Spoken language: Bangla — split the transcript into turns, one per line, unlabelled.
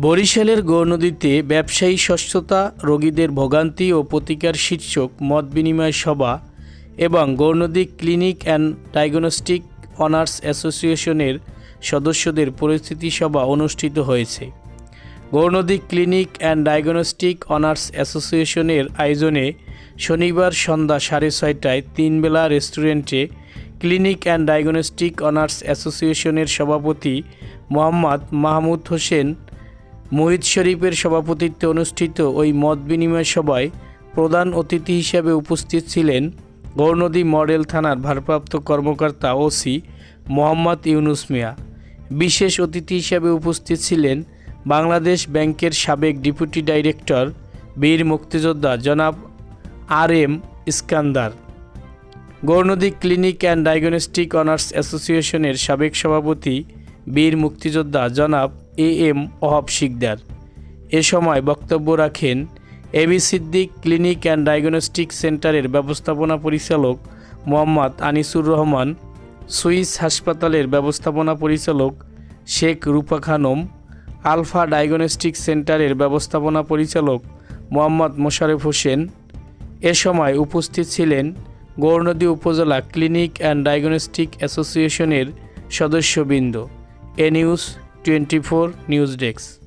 বরিশালের গৌনদীতে ব্যবসায়ী স্বচ্ছতা রোগীদের ভোগান্তি ও প্রতিকার শীর্ষক মত বিনিময় সভা এবং Gournadi clinic and diagnostic owners অ্যাসোসিয়েশনের সদস্যদের পরিস্থিতি সভা অনুষ্ঠিত হয়েছে। Gournadi clinic and diagnostic owners অ্যাসোসিয়েশনের আয়োজনে শনিবার সন্ধ্যা সাড়ে ছয়টায় তিনবেলা রেস্টুরেন্টে ক্লিনিক অ্যান্ড ডায়াগনস্টিক অনার্স অ্যাসোসিয়েশনের সভাপতি মোহাম্মদ মাহমুদ হোসেন মুহিত শরীফের সভাপতিত্বে অনুষ্ঠিত ওই মত বিনিময় সভায় প্রধান অতিথি হিসেবে উপস্থিত ছিলেন গৌরনদী মডেল থানার ভারপ্রাপ্ত কর্মকর্তা ওসি মোহাম্মদ ইউনুস মিয়া। বিশেষ অতিথি হিসেবে উপস্থিত ছিলেন বাংলাদেশ ব্যাংকের সাবেক ডেপুটি ডাইরেক্টর বীর মুক্তিযোদ্ধা জনাব R M Iskandar. Gournadi clinic and diagnostic owners অ্যাসোসিয়েশনের সাবেক সভাপতি বীর মুক্তিযোদ্ধা জনাব এ এম ওহাব শিকদার। এ সময় বক্তব্য রাখেন AB Siddique clinic and diagnostic সেন্টারের ব্যবস্থাপনা পরিচালক মোহাম্মদ আনিসুর রহমান, সুইস হাসপাতালের ব্যবস্থাপনা পরিচালক শেখ রূপা খানম, আলফা ডায়াগনস্টিক সেন্টারের ব্যবস্থাপনা পরিচালক মোহাম্মদ মোশারেফ হোসেন। এ সময় উপস্থিত ছিলেন গৌরনদী উপজেলা ক্লিনিক অ্যান্ড ডায়াগনস্টিক অ্যাসোসিয়েশনের সদস্যবৃন্দ। এ news twenty four news desk.